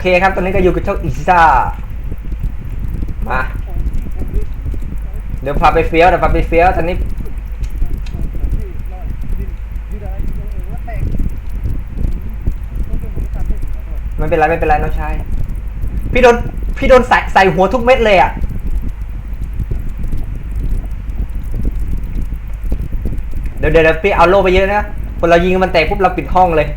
เคครับ ตอนนี้ก็อยู่กับเจ้าอิซ่า มา เดี๋ยวพาไปเฟี้ยวเดี๋ยวพาไปเฟี้ยวตอนนี้ ไม่เป็นไรไม่เป็นไรน้องชาย พี่โดน พี่โดนใส่ใส่หัวทุกเม็ดเลยอะเดี๋ยวเดี๋ยวพี่เอาโล่ไปเยอะนะคนเรายิงมันแตกปุ๊บเราปิดห้องเลย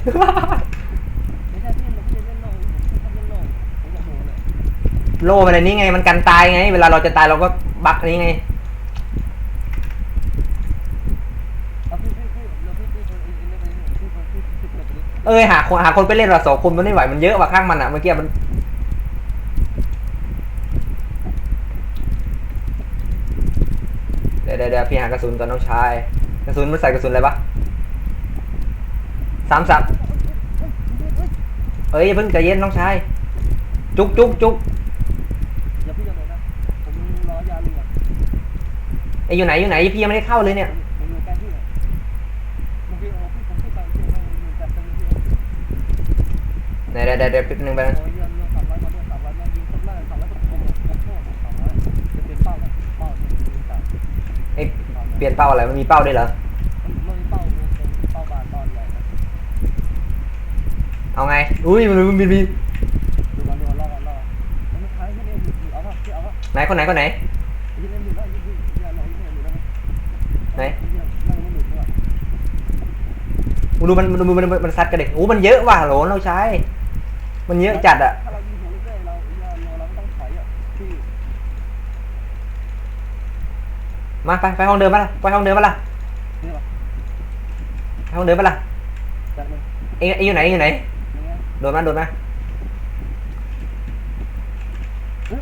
โล่มันอันนี้ไง มันกันตายไง เวลาเราจะตายเราก็บักอันนี้ไง เอ้ยหาคนหาคนไปเล่นว่ะสองคนมันไม่ไหวมันเยอะว่ะข้างมันอะเมื่อกี้มันเดี๋ยวเดี๋ยวเดี๋ยวพี่หากระสุนก่อนน้องชายกระสุนมันใส่กระสุนอะไรปะสามสับเอ้ยเพิ่งใจเย็นน้องชาย จุกจุกจุก ไอ้ยอยู่ไหนอยู่ไหนพี่ยังไม่ได้เข้าเลยเนี่ยเดี๋ยวเดี๋ยวเดี๋ยวเดี๋ยวแป๊บนึงไปบนึงเอ้ยเปลี่ยนเป้าอะไรมันมีเป้าด้วยเหรอเอาไง อุ้ยมันมันมีมีไหนคนไหนคนไหน ไหนมึงดูมันมันมันมันมันซัดกันเด็กโอ้มันเยอะว่ะโหลเราใช้ มันเยอะจัดอะถ้าเรายิงหัวเรื่อยๆเราเราเราต้องถอยอะที่มาไปไปห้องเดิมปะล่ะไปห้องเดิมปะล่ะนี่หรอไปห้องเดิมปะล่ะจากนึงเอ็งเองอยู่ไหนเองอยู่ไหนโดนมาโดนมา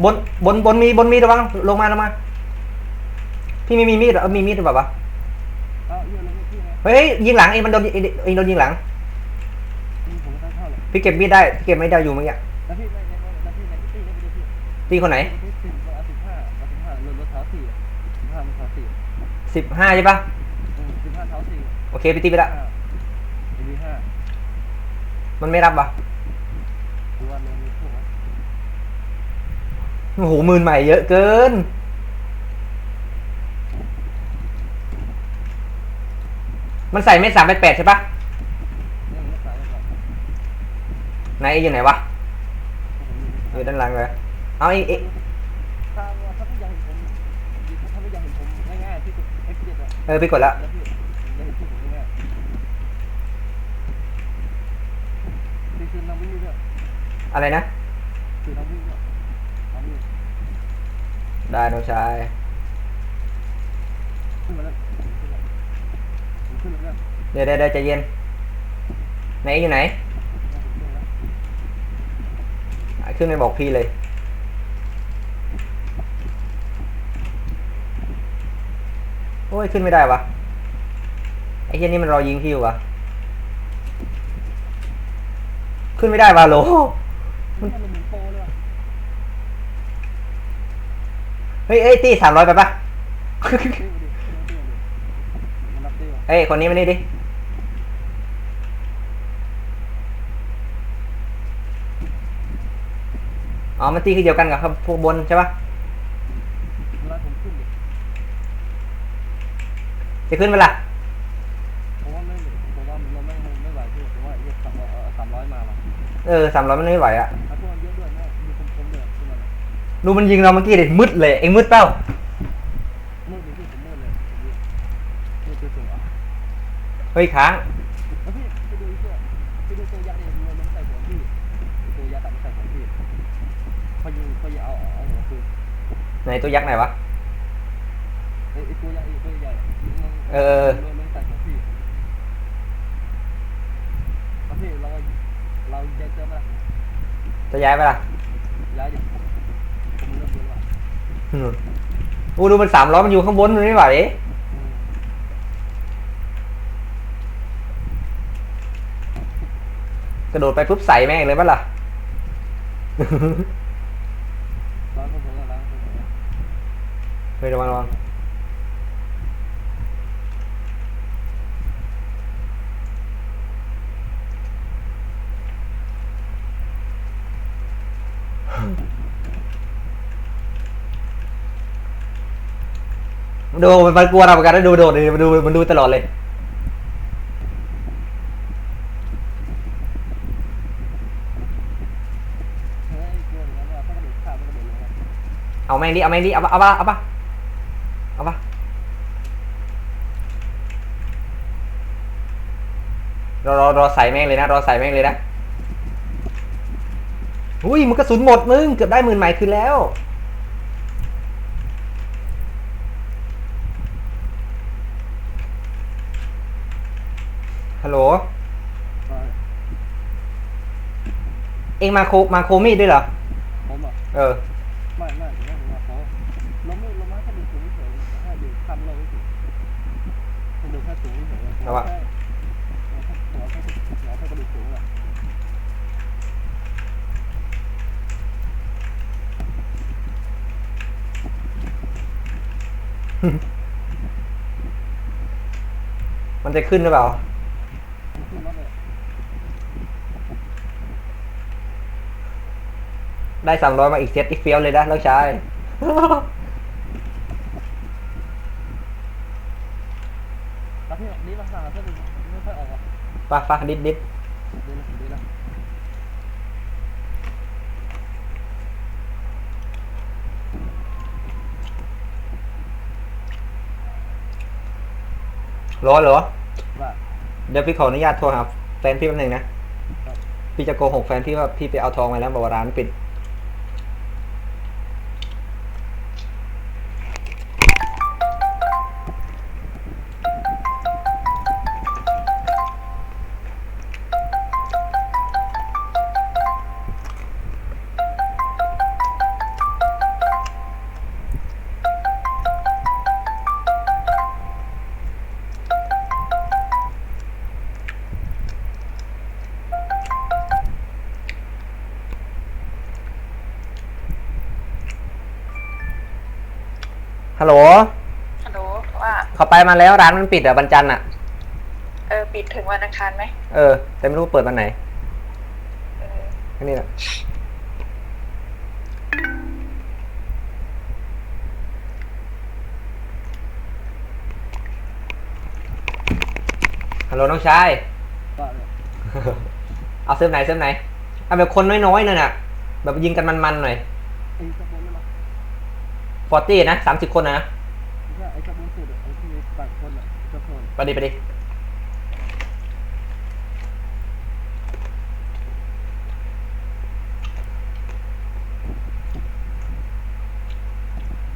บนบนบนมีบนมีระวังลงมาลงมาพี่ม่มีมีดเหรอมีมีดหรือเปล่าวะ อ้าวเยอะเลยพี่ไง เฮ้ยยิงหลังเองมันโดนเองเองโดนยิงหลังยิงผมไม่เข้าเลยพี่เก็บมีดได้พี่เก็บไม่ได้อยู่เมื่อกี้แล้วพี่ในในในพี่ในพี่ในพี่พี่ตีคนไหนพี่สิบเอาสิบห้าเอาสิบห้ารถรถเท้าสี่สิบห้ามันเท้าสี่สิบห้าใช่ปะสิบห้าเท้าสี่โอเคพี่ตีไปละห้ามีห้ามันไม่รับวะดูว่าเลยมีพวกโอ้โหหมื่นใหม่เยอะเกิน มันใส่เม็ดสามแปดแปดใช่ปะไหนเออยู่ไหนวะอยู่ด้านหลังเลยเอาเอเอเห็นผมถ้าพี่ยังเห็นผมง่ายๆพี่กอ็กเอออพี่กดละแล้วพี่อน้ำวิ่งด้วยอะไรนะ ได้น้องชาย ขึ้นมาแล้วขึ้นมาแล้ว เดี๋ยวเดี๋ยวเด้ใจเย็นไหนอยู่ไหน ขึ้นไปบอกพี่เลย โอ้ย ขึ้นไม่ได้วะไอ้เหี้ยนี่มันรอยิงพี่อยู่วะขึ้นไม่ได้วะโหลเฮ้ยเอ้ยตีสามร้อยไปปะเตี้ยวดิเตี้ยวดิมันรับเตี้ยวเอ้ยคนนี้มานี่ดิ อ๋อ มันตีคือเดียวกันกับพวกบนใช่ปะเวลาผมขึ้นดิจะขึ้นเวลาผมว่าไม่ผมว่ามันไม่ไม่ไหวพี่ผมว่าเรียกสามร้อยสามร้อยมาว่ะเออสามร้อยมันไม่ไหวอะแล้วพวกมันเยอะด้วยนะมีคมๆด้วยขึ้นมาเลยดูมันยิงเราเมื่อกี้เด็มืดเลยเอ็งมืดเปล่ามืดดิพี่ผมมืดเลยมืดสุดๆอะเฮ้ยค้าง แล้วพี่ไปดูเสื้อไปดูตัวยักษ์เนี่ยมันมันใส่หัวพี่ตัวยักษ์ตัดใส่หัวพี่พอยิงพอยิงเอาเอาหัวคือ ไหน ตัวยักษ์ไหนวะไอ้ตัวยักษ์ไอ้ตัวใหญ่มันเออมันมันใส่หัวพี่แล้วพี่เราเราย้ายเสื้อมาจะย้ายไปล่ะย้ายดิผมเริ่มรู้แล้วอืมโอ้ดูมันสามร้อยมันอยู่ข้างบนมันไม่ไหวกระโดดไปปุ๊บใส่แม่งเลยปะล่ะ ฮ้ยระวังระวังดูมันกลัวเราเหมือนกันนะดูโดดเลยมันดูมันดูตลอดเลยเอาแม่งดิเอาแม่งดิเอาปะเอาปะเอาปะ รอรอรอใส่แม่งเลยนะ รอใส่แม่งเลยนะอุ้ยมันกระสุนหมดมึงเกือบได้หมื่นใหม่คืนแล้วฮัลโหลว่าเองมาโคมาโคมีดด้วยเหรอผมอะเออไม่ไม่ผมว่าผมว่าเขาเราไม่เราไม่แค่ดูสูงเฉยๆแค่ดูข้ามโลกเฉยๆผมดูแค่สูงเฉยๆแล้ววะ แค่หัวแค่หัวแค่กระดูกสูงอะ มันจะขึ้นหรือเปล่ามันขึ้นรถเลยได้สามร้อยมาอีกเซตอีกเฟี้ยวเลยนะแล้วชายแล้วพี่นี่มาสั่งเส้นหนึ่งไม่ค่อยออกอะปะปะดิดดิดดีนะดีนะ รอเหรอว่าเดี๋ยวพี่ขออนุญาตโทรหาแฟนพี่แป๊บหนึงนะครับพี่จะโกหกแฟนพี่ว่าพี่ไปเอาทองมาแล้วบอกว่าร้านปิด มาแล้วร้านมันปิดอะบันจันทร์อะ เออ ปิดถึงวันอังคารไหมเออ แต่ไม่รู้เปิดวันไหนเออแค่นี้แหละฮัลโหลน้องชายว่าเลยเอาเซิร์ฟไหนเซิร์ฟไหน เอาแบบคนน้อยๆหน่อยน่ะ แบบยิงกันมันๆหน่อยไอ้กระบวนนี่มาฟอร์ตี้นะสามสิบคนนะ กระโดดไปดิไปดิ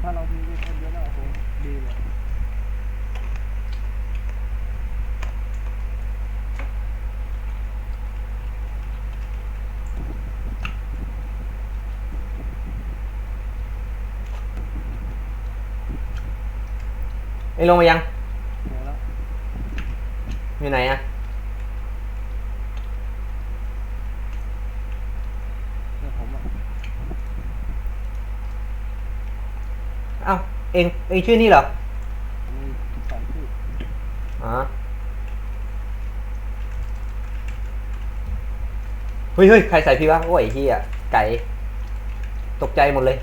ถ้าเรามีคนเยอะนะโอ้โหดีเลยไอ้ลงมายังเดี๋ยวแล้ว อยู่ไหนอะเดี๋ยวผมอะเอ้าเองเองชื่อนี่เหรอมีสองชื่ออ๋อเฮ้ยเฮ้ยใครใส่พี่วะโอ้ยเฮียไก่ตกใจหมดเลย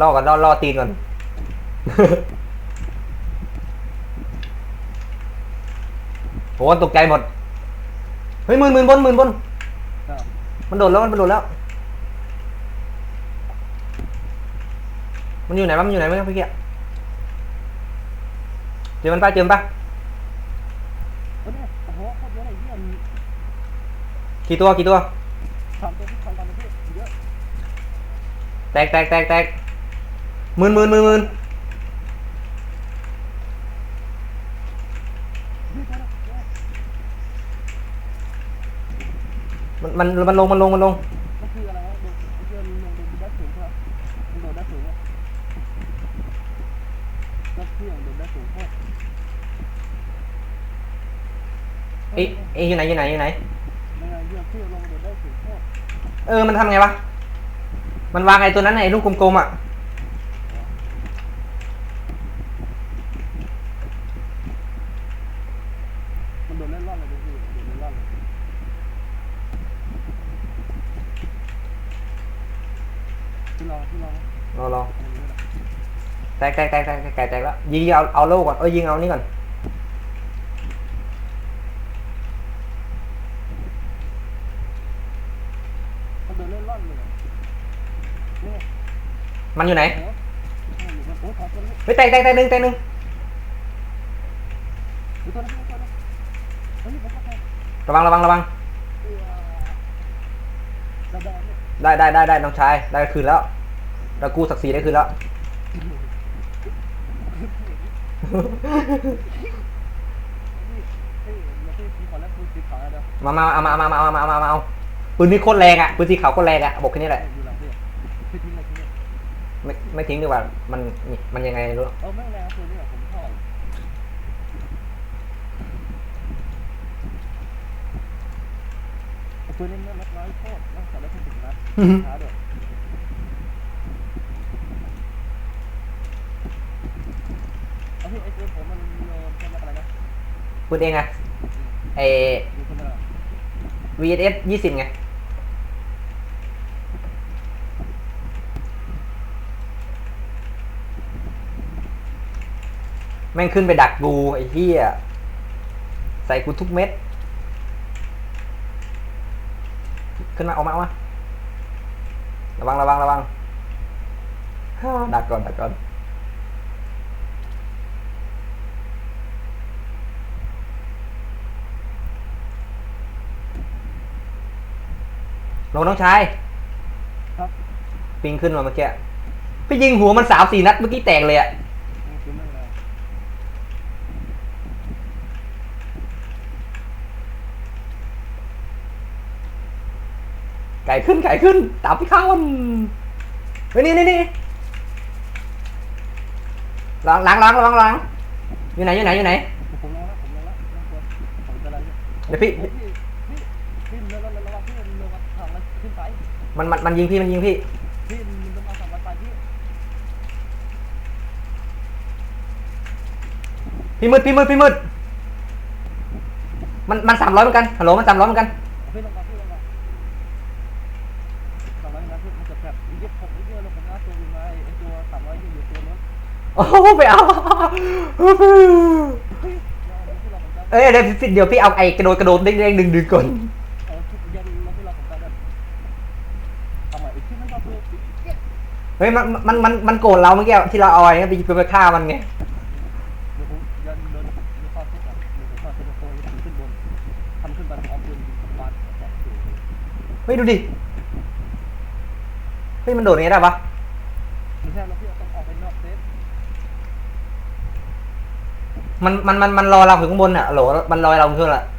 ล่อกันล่อล่อตีนก่อน โหตกใจหมด เฮ้ยหมื่นหมื่นบนหมื่นบนก็มันโดดแล้วมันโดดแล้ว มันอยู่ไหนวะมันอยู่ไหนวะเมื่อกี้เจอมันปะเจอมันปะเอ้ยเนี่ยโอ้โหโคตรเยอะเลยเยี่ยมกี่ตัวกี่ตัวสามตัวที่ทำกันในที่เยอะแตกแตกแตกแตก หมื่นหมื่นหมื่นหมื่นมันมันมันลงมันลงมันลงมันคืออะไรวะโดดไอ้เจ้ามันโดดด้สูงใช่ปะมันโดดด้สูงอะก็เครื่องโดดได้สูงโคตรเอ้ยเอ้ยอยู่ไหนอยู่ไหนอยู่ไหนยังไงเรื่องเพื่องลงโดดได้สูงเออมันทำไงวะมันวางไอ้ตัวนั้นไอ้ลูกกลมๆอะ มันโดดเล่นรอดเลยดูสิโดดเล่นรอดเลย พี่ลองพี่ลอง รอรอ อะไรอย่างเงี้ยแหละ แต กแตกแตกแตกแตกแตกแตกแล้วยิงเอาเอาโล่ก่อนเอ้ยยิงเอานี่ก่อนมันอนเลยอะเนี่ยมันอยู่ไหนโอ้โหอยู่แตกแตกแตกหนึ่งแตกหนึ่งระวังระวังระวังได้ได้ได้ได้น้องชายได้คืนแล้วเรากู้ศักดิ์ศรีได้คืนแล้ว มามาเอามาเอามาเอามาเอามาเอามาปืนนี้โคตรแรงอะปืนสีขาวโคตรแรงอะบอกแค่นี้แหละไม่ไม่ทิ้งดีกว่า มันมันยังไงรู้เออไม่แรงตัวนี้อะผมชอบไอ้ตัวนี้มันร้อยโคตรน่าจะได้แค่สิบนัดช้าด้วย เอาพี่ไอ้ตัวผมมันโยนเป็นอะไรนะปืนเองอะไอดูคนละ VSS ยี่สิบไง แม่งขึ้นไปดักกูไอ้เหี้ยใส่กูทุกเม็ด ขึ้นมาออกมาออกมา ระวังระวังระวังฮ่าดักก่อนดักก่อน ลงน้องชายครับ ปิงขึ้นมาเมื่อกี้ไปยิงหัวมันสามสี่นัดเมื่อกี้แตกเลยอะนี่คือไม่แรงไก่ขึ้นไก่ขึ้นตามพี่ข้าวมันเฮ้ยนี่นี่นี่ล้างล้างล้างล้างล้างอยู่ไหนอยู่ไหนอยู่ไหนผมลงแล้วผมลงแล้วไม่ควรผมจะอะไรเนี่ยเดี๋ยวพี่ พี่พี่พี่มันระวังระวังพี่มันลงมาทางมันขึ้นไป มันมันมันยิงพี่มันยิงพี่ พี่มันลงมาทางมันไปพี่พี่มืดพี่มืดพี่มืดมันมันสามร้อยเหมือนกันฮัลโหลมันสามร้อยเหมือนกันพี่ลงมาพี่ลงมาสามร้อยนะพี่มันจะแบบยี่สิบหกยี่สิบเอ็ดลงผมนะตัวยังไงไอตัวสามร้อยยี่อยู่ตัวนู้นโอ้โหไปเอาเฮ้ยเราที่เราผมจะเอ้ยเดี๋ยวพี่เดี๋ยวพี่เอาไอ้กระโดดกระโดดเด้งๆดึงดึงก่อน เออทุกยันเราที่เราผมจะแบบเอาใหม่อีกที่มันก็คือ เฮ้ยมันมันมันมันโกรธเราเมื่อกี้ที่เราเอาไอ้นั่ไปไปฆ่ามันไงเดี๋ยวผมยันเดินเดี๋ยวข้อเซ็ตอะเดี๋ยวผมข้อเซ็ตโค้งขึ้นบนทำขึ้นไปเอาปืนยิงกับบ้านแตะอยู่เฮ้ยดูดิเฮ้ยมันโดดอย่างงี้ได้ปะไม่ใช่เราพี่ต้องออกไปนอกเซฟมันมันมันมันรอเราถึงข้างบนอะโหลมันรอเราขึ้นละเอา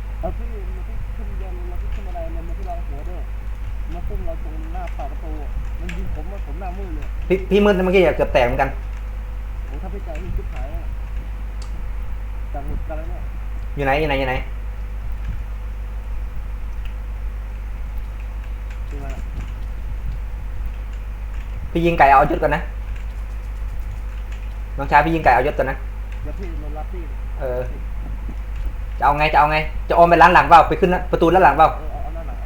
พี่พี่มืดเมื่อกี้อย่าเกือบแตกเหมือนกันโอ้ถ้าพี่ใจพี่ชิบหายอะจังหวะอะไรเนี่ยอยู่ไหนอยู่ไหนอยู่ไหนคือมาพี่ยิงไก่เอายศก่อนนะน้องชายพี่ยิงไก่เอายศก่อนนะเดี๋ยวพี่ลงรับพี่เออจะเอาไงจะเอาไง จะออมไปร้านหลังเปล่าไปขึ้นประตูด้านหลังเปล่า เออเอาเอาหน้าหลัง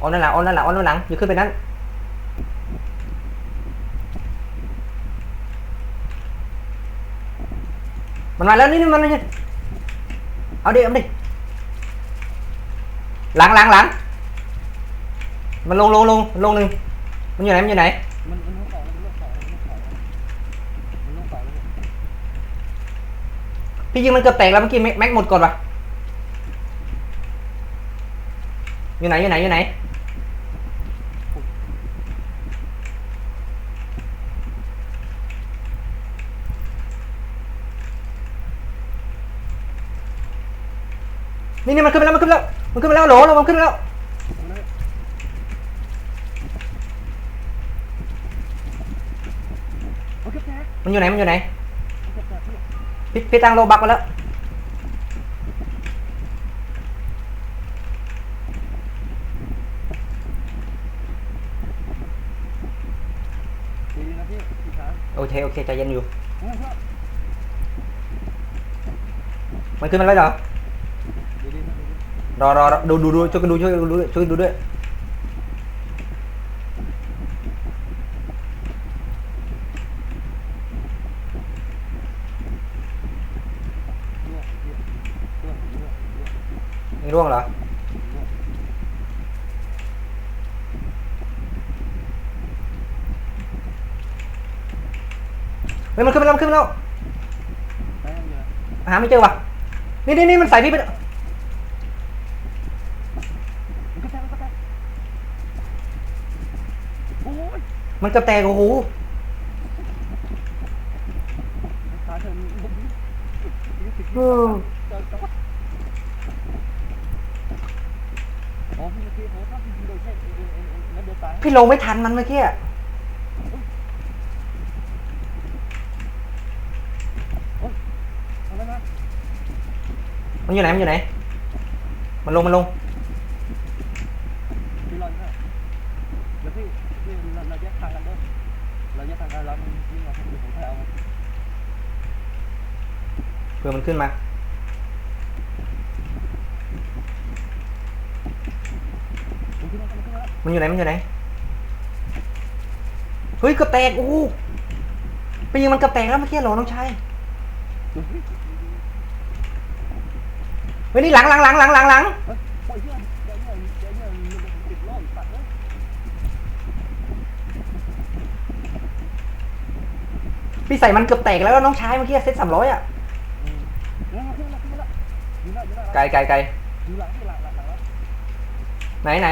ออมด้านหลังออมด้านหลังออมด้านหลังอยู่ขึ้นไปนั้นมันมาแล้วนี่นมันนี่เอาดิเอาดิหลังหลังหลังมันลงลงลงลงหนึ่งมันอยู่ไหนมันอยู่ไหนมันมันลูกสอมันลูกสอมันลงมันลูกสอพี่ยิงมันเกือบแตกแล้วเมื่อกี้แม็กแม็กหมดก่อนปะอยู่ไหนอยู่ไหนอยู่ไหน นี่นี่มันขึ้นไปแล้วมันขึ้นไปแล้วมันขึ้นไปแล้วโหลแล้วมันขึ้นไปแล้วมันเลยโอเคแท็กมันอยู่ไหนมันอยู่ไหนโอเคแท็กพี่พี่พี่ตั้งโลบักมาแล้วดีนะพี่พี่ช้าโอเคโอเคใจเย็นอยู่โอ้ครับ มันขึ้นมาแล้วเหรอ รอรอดูดูดูช่วยกันดูช่วยกันดูช่วยกันดูด้วยไม่ร่วงเหรอเฮ้ยมันขึ้นมาแล้วมันขึ้นมาแล้วหาไม่เจอว่ะนี่นี่นี่มันใส่พี่ไป มันกระแตกโอ้โหขาเธอมีบุ้มยี่สิบเอออ๋อพี่เมื่อกี้ผมถ้าพี่ยิงโดยแค่เอ็นเอ็นเอ็นเอ็นแล้วเดินตายพี่ลงไม่ทันมันเมื่อกี้อะเอาแล้วนะมันอยู่ไหน มันอยู่ไหน มันลง มันลง พี่รอนะเดี๋ยวพี่พี่เราเราแยกทางกันเด้อ เราแยกทาแล้วมันวิ่งมาทางเดียวผมค่อยเอาเพื่อมันขึ้นมา มันขึ้นมามันขึ้นมาแล้วมันอยู่ไหน มันอยู่ไหน เฮ้ยกระแตก โอ้โหไปยิงมันกระแตกแล้วเมื่อกี้เหรอน้องชาย ดูพี่เฮ้ยนี่หลังหลังหลังหลังหลังหลัง เฮ้ยปล่อยเพื่อนเดี๋ยวเนี่ยเดี๋ยวเนี่ยมันติดล้ออีกปัดเลย พี่ใส่มันเกือบแตกแล้วน้องชายเมื่อกี้เซ็ตสามร้อยอะอืมเดี๋ยวมาขึ้นมาขึ้นมาแล้วอยู่แล้วอยู่แล้วไกลไกลไกลอยู่หลังที่หลังหลังหลังแล้วไหนไหน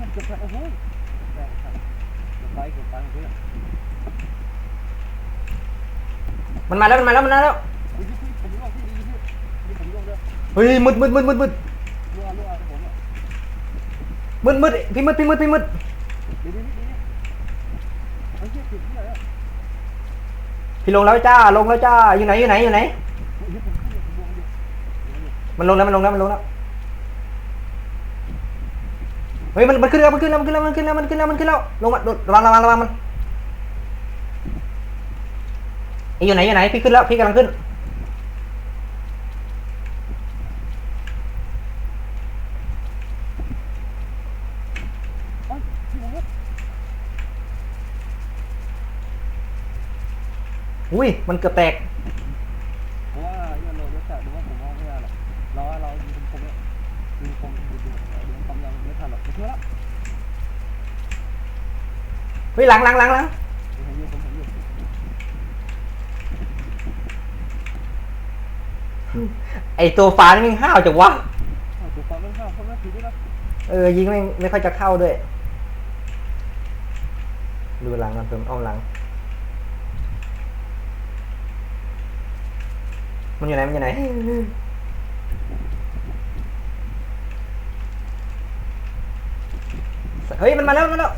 มันเกือบโอ้โหแรงครับเกือบไปเกือบไปเพื่อนมันมาแล้วมันมาแล้วมันมาแล้วผมยิงพี่ผมยิงออกพี่ยิงพี่ยิงผมยิงด้วยเฮ้ยมืดมืดมืดมืดมืดรัวรัวผมอะมืดมืดพี่มืดพี่มืดพี่มืด พี่ลงแล้วจ้า ลงแล้วจ้า อยู่ไหน อยู่ไหน อยู่ไหน มันลงแล้ว มันลงแล้ว มันลงแล้ว เฮ้ย มัน มันขึ้นแล้ว มันขึ้นแล้ว มันขึ้นแล้ว มันขึ้นแล้ว มันขึ้นแล้ว มันขึ้นแล้ว ลงมาโดดระวังระวังระวังมันอ้อยู่ไหน อยู่ไหน พี่ขึ้นแล้ว พี่กำลังขึ้น เอ้ยพี่ผมว่า อุ้ย มันเกือบแตกผมว่าเนี่ยเราจะจัดดูว่าผมว่าไม่ได้หรอกเราว่าเรายิงคมเนี่ยยิงคมยิงคมยิงคมยังไม่ทันหรอกเชื่อล้วเฮ้ยหลังหลังหลังหลังผมยิงผมยิงไอตัวฟ้านี่มันห้าวจังวะถูกความไม่เข้าเขาไม่ถือด้วยนะเออยิงไม่ไม่ค่อยจะเข้าด้วย ดูหลังกันเพิ่มอ้อมหลัง มันอยู่ไหน มันอยู่ไหน เฮ้ย มันมาแล้วมันมาแล้ว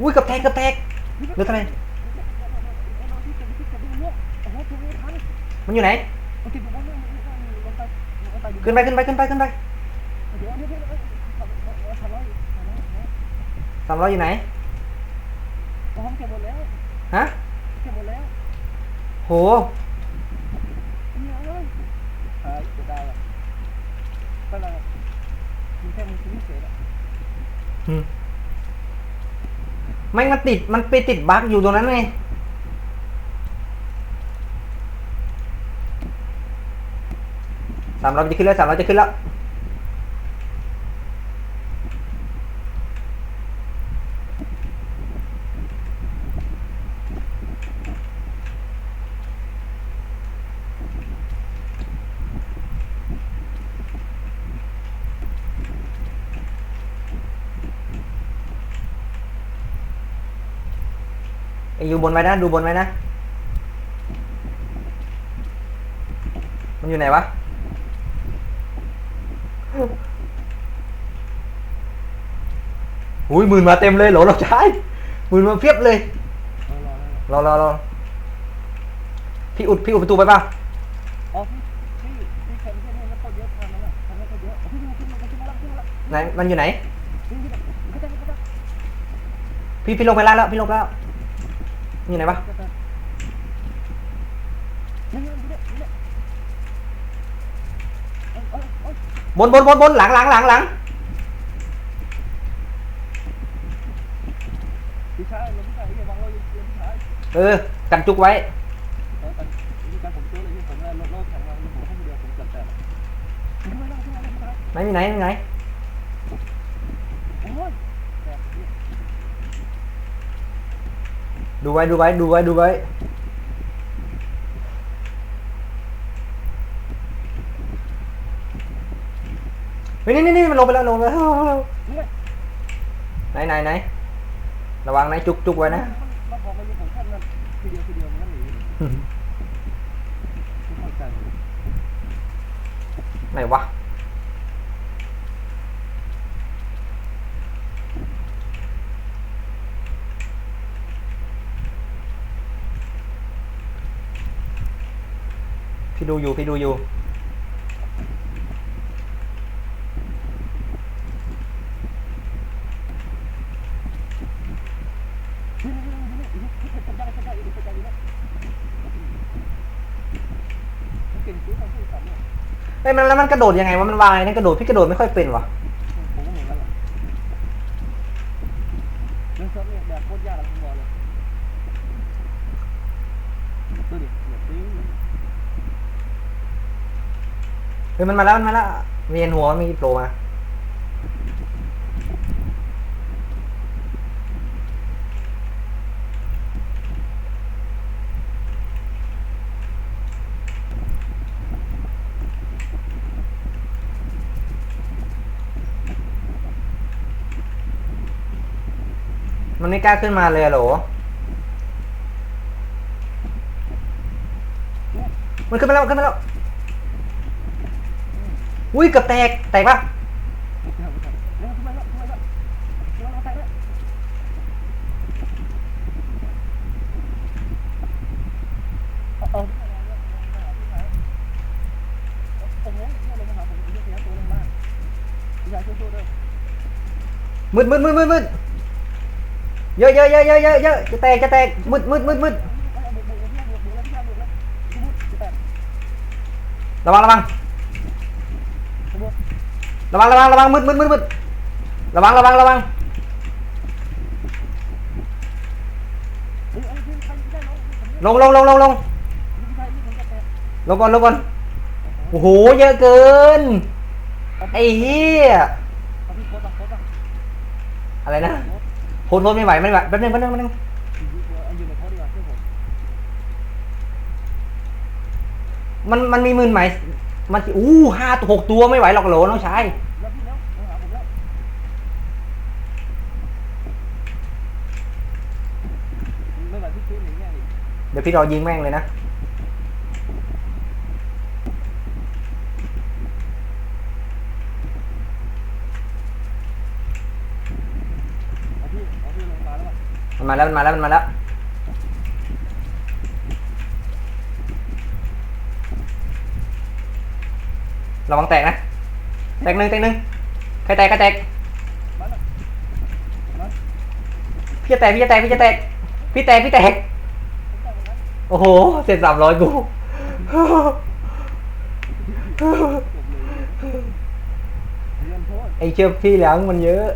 อุ้ยกับแตกกับแตกเหลือเท่าไหร่เราที่จะไม่ทันมันอยู่ไหน ขึ้นไปขึ้นไปขึ้นไปขึ้นไปสามร้อยอยู่ไหนพร้อมเก็บหมดแล้วฮะเก็บหมดแล้วโห เนี่ยเลย หายจะได้อะก็เลยมีแค่มือถือเฉยอะอืมไม่มันติดมันไปติดบั๊กอยู่ตรงนั้นไงสามร้อยจะขึ้นแล้วสามร้อยจะขึ้นแล้ว ไอ้อยู่บนไว้นะ ดูบนไว้นะ มันอยู่ไหนวะ อุ้ยหมื่นมาเต็มเลยเหรอเราใช้หมื่นมาเพียบเลย รอรอรอรอรอรอพี่อุดพี่อุดประตูไปป่ะอ๋อพี่พี่พี่แข่งที่นี่มันก็เยอะทางนั้นอะทางนั้นก็เยอะพี่ขึ้นมาขึ้นมาขึ้นมาแล้วขึ้นมาแล้วไหนมันอยู่ไหนพี่พี่เขาจะเขาจะพี่พี่ลงไปล่างแล้ว พี่ลงไปแล้ว มันอยู่ไหนวะนี่นี่นี่นี่เอ้ยเอ้ยเดูไว้ดูไว้ดูไว้ดูไว้เฮ้ยนี่นี่นี่มันลงไปแล้วลงไปแล้วลงไปแล้วนี่ไงไหนไหนไหนระวังนะจุกจุกไว้นะมันบอกมาอยู่ของท่านนั่นทีเดียวทีเดียวมันก็หนีไม่เข้าใจเลยไหนวะ พี่ดูอยู่ พี่ดูอยู่เป็นได้ยมันเก่งจริงเขาพูดสามเนี่ยเฮ้ยมันแล้วมันกระโดดยังไงวะมันวางไงนั่นกระโดดพี่กระโดดไม่ค่อยเป็นวะ ผมก็เหมือนกันแหละเรื่องเซิร์ฟเนี่ยแบบโคตรยากเลยผมบอกเลยดูดิแบบนี้ เฮ้ ยมันมาแล้วมันมาแล้วเวียนหัวมีโผล่มามันไม่กล้าขึ้นมาเลยอะโหลมันขึ้นมาแล้วขึ้นมาแล้ว อุ้ยเกือบแตก แตกปะเดี๋ยวเดี๋ยวทำไมล่ะทำไมล่ะทำไมล่ะใส่เลยเอาเอาผมเนี่ยเนี่ยลงมาหาผมเนี่ยเสียตัวลงมาอย่าสู้ๆด้วยมืดมืดมืดมืดมืดเยอะเยอะเยอะเยอะเยอะเยอะจะแตกจะแตกมืดมืดมืดมืดระวังระวัง ระวังระวังระวังมืดมืดมืดมืดระวังระวังระวังลงลงลงลงลงลงก่อนลงก่อนโอ้โหเยอะเกินไอ้เหี้ยอะไรนะโคตรโคตไม่ไหวไม่ไหวแป๊บนึงแป๊บนึงแป๊บนึงมันมันมีมืนไหม มันอู้ห้าตัวหกตัวไม่ไหวหรอกโหลน้องชายเดี๋ยวพี่รอยิงแม่งเลยนะมันมาแล้วมันมาแล้วมันมาแล้ว ระวังแตกนะ แตกหนึ่งแตกหนึ่งใครแตกใครแตก พี่จะแตกพี่จะแตกพี่จะแตก พี่แตกพี่แตก โอ้โหเสร็จสามร้อยกู ไอเชือกพี่เหลืองมันเยอะ